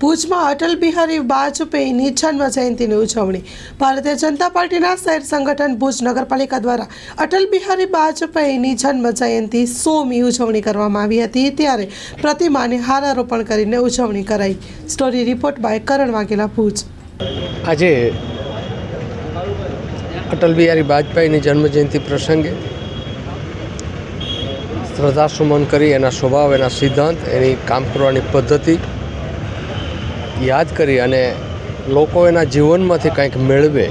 ભુજમાં અટલ બિહારી વાજપેયીની જન્મ જયંતિની ઉજવણી. ભારતીય જનતા પાર્ટીના શહેર સંગઠન ભુજ નગરપાલિકા દ્વારા અટલ બિહારી વાજપેયીની જન્મ જયંતિ સોમી ઉજવણી કરવામાં આવી હતી. ત્યારે પ્રતિમાને હારારોપણ કરીને ઉજવણી કરાઈ. Story report by Karan Vaghela, Bhuj. આજે અટલ બિહારી વાજપેયીની જન્મજયંતિ પ્રસંગે શ્રદ્ધાસુમન કરી એના સ્વભાવ, એના સિદ્ધાંત, એની કામ કરવાની પદ્ધતિ યાદ કરી અને લોકો એના જીવનમાંથી કંઈક મેળવે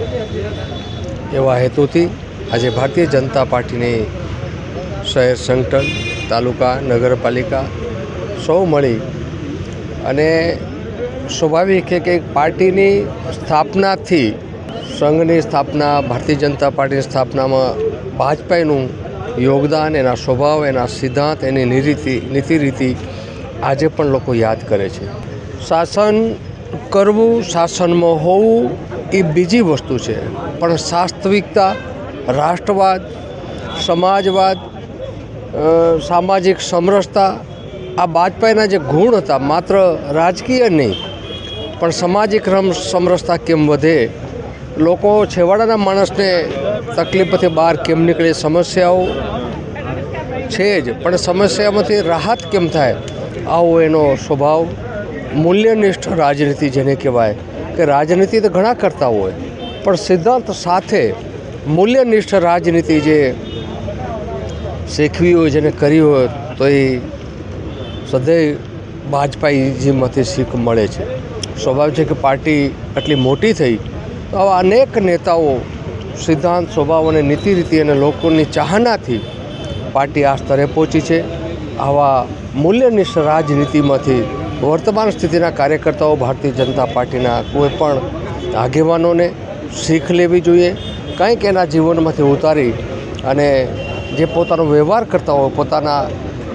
એવા હેતુથી આજે ભારતીય જનતા પાર્ટીની શહેર સંગઠન, તાલુકા, નગરપાલિકા સૌ મળી અને સ્વાભાવિક છે કે પાર્ટીની સ્થાપનાથી સંઘની સ્થાપના, ભારતીય જનતા પાર્ટીની સ્થાપનામાં ભાજપાનું યોગદાન, એના સ્વભાવ, એના સિદ્ધાંત, એની નીતિ નીતિ રીતિ આજે પણ લોકો યાદ કરે છે. શાસન કરવું, શાસનમાં હોવું એ બીજી વસ્તુ છે. પણ સાસ્તવિકતા, રાષ્ટ્રવાદ, સમાજવાદ સામાજિક સમરસતા આ બાજપાઈના જે ગુણ હતા માત્ર રાજકીય નહીં, પણ સામાજિક રમ, સમરસતા કેમ વધે? લોકો છેવાડાના માણસને તકલીફથી બહાર કેમ નીકળે, સમસ્યાઓ છે જ, પણ સમસ્યામાંથી રાહત કેમ થાય? આવો એનો સ્વભાવ મૂલ્યનિષ્ઠ રાજનીતિ જેને કહેવાય, કે રાજનીતિ તો ઘણા કરતા હોય, પણ સિદ્ધાંત સાથે મૂલ્યનિષ્ઠ રાજનીતિ જે શીખવી હોય, જેને કરી હોય, તો એ સદૈવ ભાજપાઈજીમાંથી શીખ મળે છે. સ્વભાવ છે કે પાર્ટી આટલી મોટી થઈ, તો આવા અનેક નેતાઓ સિદ્ધાંત, સ્વભાવ અને નીતિ રીતિ અને લોકોની ચાહનાથી પાર્ટી આ સ્તરે પહોંચી છે. આવા મૂલ્યનિષ્ઠ રાજનીતિમાંથી વર્તમાન સ્થિતિના કાર્યકર્તાઓ ભારતીય જનતા પાર્ટીના કોઈપણ આગેવાનોને શીખ લેવી જોઈએ, કંઈક એના જીવનમાંથી ઉતારી અને જે પોતાનો વ્યવહાર કરતા હોય, પોતાના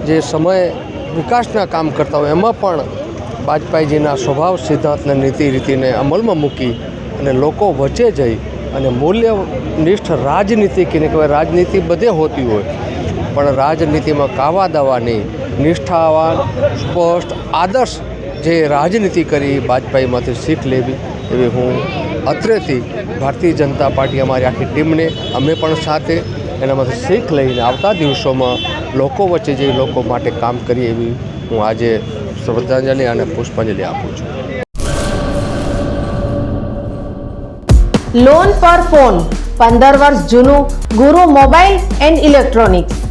જે સમય વિકાસના કામ કરતા હોય, એમાં પણ વાજપેયીજીના સ્વભાવ સિદ્ધાંતને નીતિ રીતિને અમલમાં મૂકી અને લોકો વચ્ચે જઈ અને મૂલ્યનિષ્ઠ રાજનીતિ કે કહેવાય રાજનીતિ બધે હોતી હોય, પણ રાજનીતિમાં કાવા દાવાની નિષ્ઠાવાન, સ્પષ્ટ, આદર્શ જે રાજનીતિ કરી વાજપેયીમાંથી શીખ લેવી એવી હું અત્રેથી ભારતીય જનતા પાર્ટી અમારી આખી ટીમને અમે પણ સાથે એનામાંથી શીખ લઈને આવતા દિવસોમાં લોકો વચ્ચે જે લોકો માટે કામ કરીએ એવી હું આજે શ્રદ્ધાંજલિ અને પુષ્પાંજલિ આપું છું. લોન પર ફોન પંદર વર્ષ જૂનું, ગુરુ મોબાઈલ એન્ડ ઇલેક્ટ્રોનિક્સ.